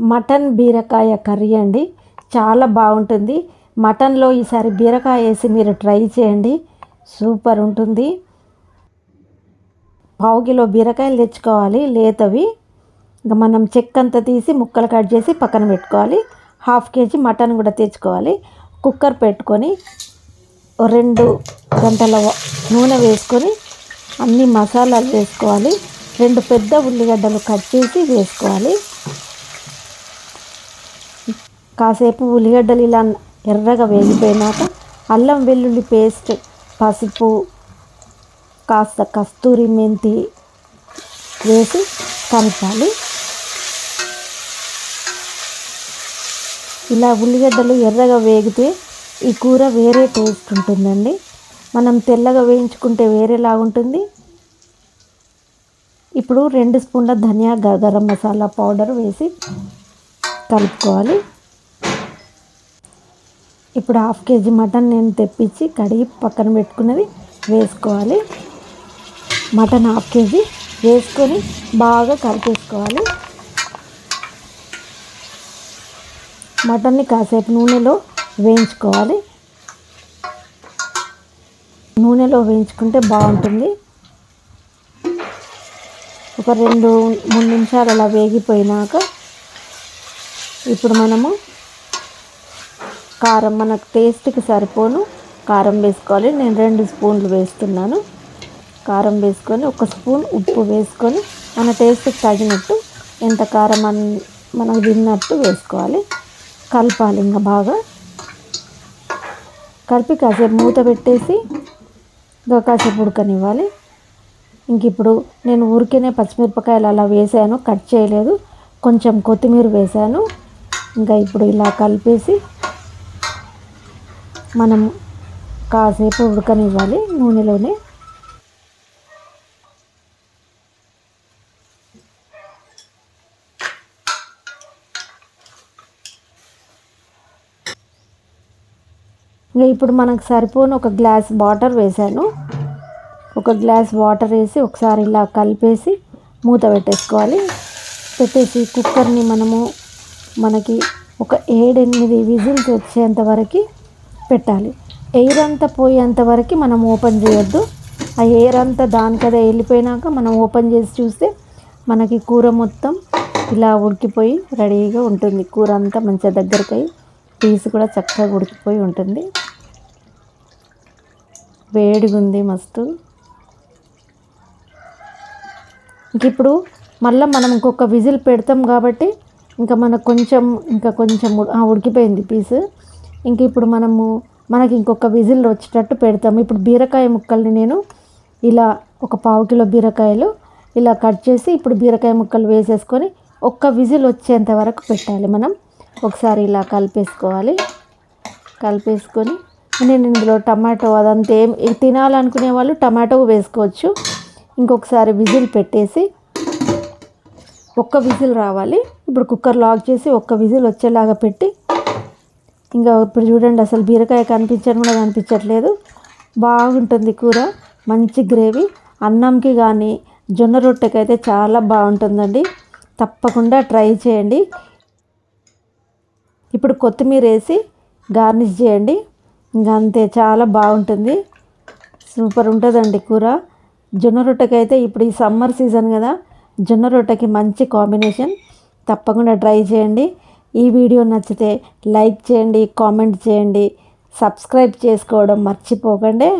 Mutton బీరకాయ curry అండి. చాలా బాగుంటుంది. మటన్లో ఈసారి బీరకాయ వేసి మీరు ట్రై చేయండి. సూపర్ ఉంటుంది. పావు కిలో బీరకాయలు తెచ్చుకోవాలి లేతవి. ఇంకా మనం చెక్క అంతా తీసి ముక్కలు కట్ చేసి పక్కన పెట్టుకోవాలి. హాఫ్ కేజీ మటన్ కూడా తెచ్చుకోవాలి. కుక్కర్ పెట్టుకొని రెండు గంటల నూనె వేసుకొని అన్ని మసాలాలు వేసుకోవాలి. రెండు పెద్ద ఉల్లిగడ్డలు కట్ చేసి వేసుకోవాలి. కాసేపు ఉల్లిగడ్డలు ఇలా ఎర్రగా వేగిపోయినాక అల్లం వెల్లుల్లి పేస్ట్ పసుపు కాస్త కస్తూరి మెంతి వేసి కలపాలి. ఇలా ఉల్లిగడ్డలు ఎర్రగా వేగితే ఈ కూర వేరే టేస్ట్ ఉంటుందండి. మనం తెల్లగా వేయించుకుంటే వేరేలా ఉంటుంది. ఇప్పుడు రెండు స్పూన్ల ధనియా గరం మసాలా పౌడర్ వేసి కలుపుకోవాలి. ఇప్పుడు హాఫ్ కేజీ మటన్ నేను తెప్పించి కడిగి పక్కన పెట్టుకున్నది వేసుకోవాలి. మటన్ హాఫ్ కేజీ వేసుకొని బాగా కలిపేసుకోవాలి. మటన్ని కాసేపు నూనెలో వేయించుకోవాలి. నూనెలో వేయించుకుంటే బాగుంటుంది. ఒక రెండు మూడు నిమిషాలు అలా వేగిపోయినాక ఇప్పుడు మనము కారం మనకు టేస్ట్కి సరిపోను. కారం వేసుకోవాలి. నేను రెండు స్పూన్లు వేస్తున్నాను. కారం వేసుకొని ఒక స్పూన్ ఉప్పు వేసుకొని మన టేస్ట్కి తగినట్టు ఎంత కారం అన్ మనం తిన్నట్టు వేసుకోవాలి. కలపాలి ఇంకా బాగా. కలిపి కాసేపు మూత పెట్టేసి ఇంకా కాసేపు ఉడకనివ్వాలి. ఇంక ఇప్పుడు నేను ఊరికేనే పచ్చిమిరపకాయలు అలా వేసాను. కట్ చేయలేదు. కొంచెం కొత్తిమీర వేసాను. ఇంకా ఇప్పుడు ఇలా కలిపేసి మనం కాసేపు ఉడకనివ్వాలి నూనెలోనే. ఇప్పుడు మనకు సరిపోని ఒక గ్లాస్ వాటర్ వేసాను. ఒక గ్లాస్ వాటర్ వేసి ఒకసారి ఇలా కలిపేసి మూత పెట్టేసుకోవాలి. పెట్టేసి కుక్కర్ని మనము మనకి ఒక ఏడెనిమిది విజిల్స్ వచ్చేంత వరకు పెట్టాలి. ఎయిర్ అంతా పోయేంత వరకు మనం ఓపెన్ చేయొద్దు. ఆ ఎయిర్ అంతా దానికదే వెళ్ళిపోయినాక మనం ఓపెన్ చేసి చూస్తే మనకి కూర మొత్తం ఇలా ఉడికిపోయి రెడీగా ఉంటుంది. కూర అంతా మంచిగా దగ్గరికి అయ్యి పీస్ కూడా చక్కగా ఉడికిపోయి ఉంటుంది. వేడిగా ఉంది మస్తు. ఇంక ఇప్పుడు మళ్ళీ మనం ఇంకొక విజిల్ పెడతాం కాబట్టి ఇంకా మనకు కొంచెం ఇంకా కొంచెం ఆ, ఉడికిపోయింది పీసు. ఇంక ఇప్పుడు మనము మనకి ఇంకొక విజిల్ వచ్చేటట్టు పెడతాము. ఇప్పుడు బీరకాయ ముక్కల్ని నేను ఇలా ఒక పావు కిలో బీరకాయలు ఇలా కట్ చేసి ఇప్పుడు బీరకాయ ముక్కలు వేసేసుకొని ఒక్క విజిల్ వచ్చేంత వరకు పెట్టాలి మనం. ఒకసారి ఇలా కలిపేసుకోవాలి. కలిపేసుకొని నేను ఇందులో టమాటో అదంతా ఏం తినాలనుకునే వాళ్ళు టమాటో వేసుకోవచ్చు. ఇంకొకసారి విజిల్ పెట్టేసి ఒక్క విజిల్ రావాలి. ఇప్పుడు కుక్కర్ లాక్ చేసి ఒక్క విజిల్ వచ్చేలాగా పెట్టి ఇంకా ఇప్పుడు చూడండి అసలు బీరకాయ కనిపించడం కూడా కనిపించట్లేదు. బాగుంటుంది కూర మంచి గ్రేవీ. అన్నంకి కానీ జొన్న రొట్టెకి అయితే చాలా బాగుంటుందండి. తప్పకుండా ట్రై చేయండి. ఇప్పుడు కొత్తిమీర వేసి గార్నిష్ చేయండి. ఇంకా అంతే చాలా బాగుంటుంది. సూపర్ ఉంటుందండి కూర. జొన్న రొట్టెకి అయితే ఇప్పుడు ఈ సమ్మర్ సీజన్ కదా జొన్న రొట్టెకి మంచి కాంబినేషన్. తప్పకుండా ట్రై చేయండి. ఈ వీడియో నచ్చితే లైక్ చేయండి కామెంట్ చేయండి సబ్స్క్రైబ్ చేసుకోవడం మర్చిపోకండి.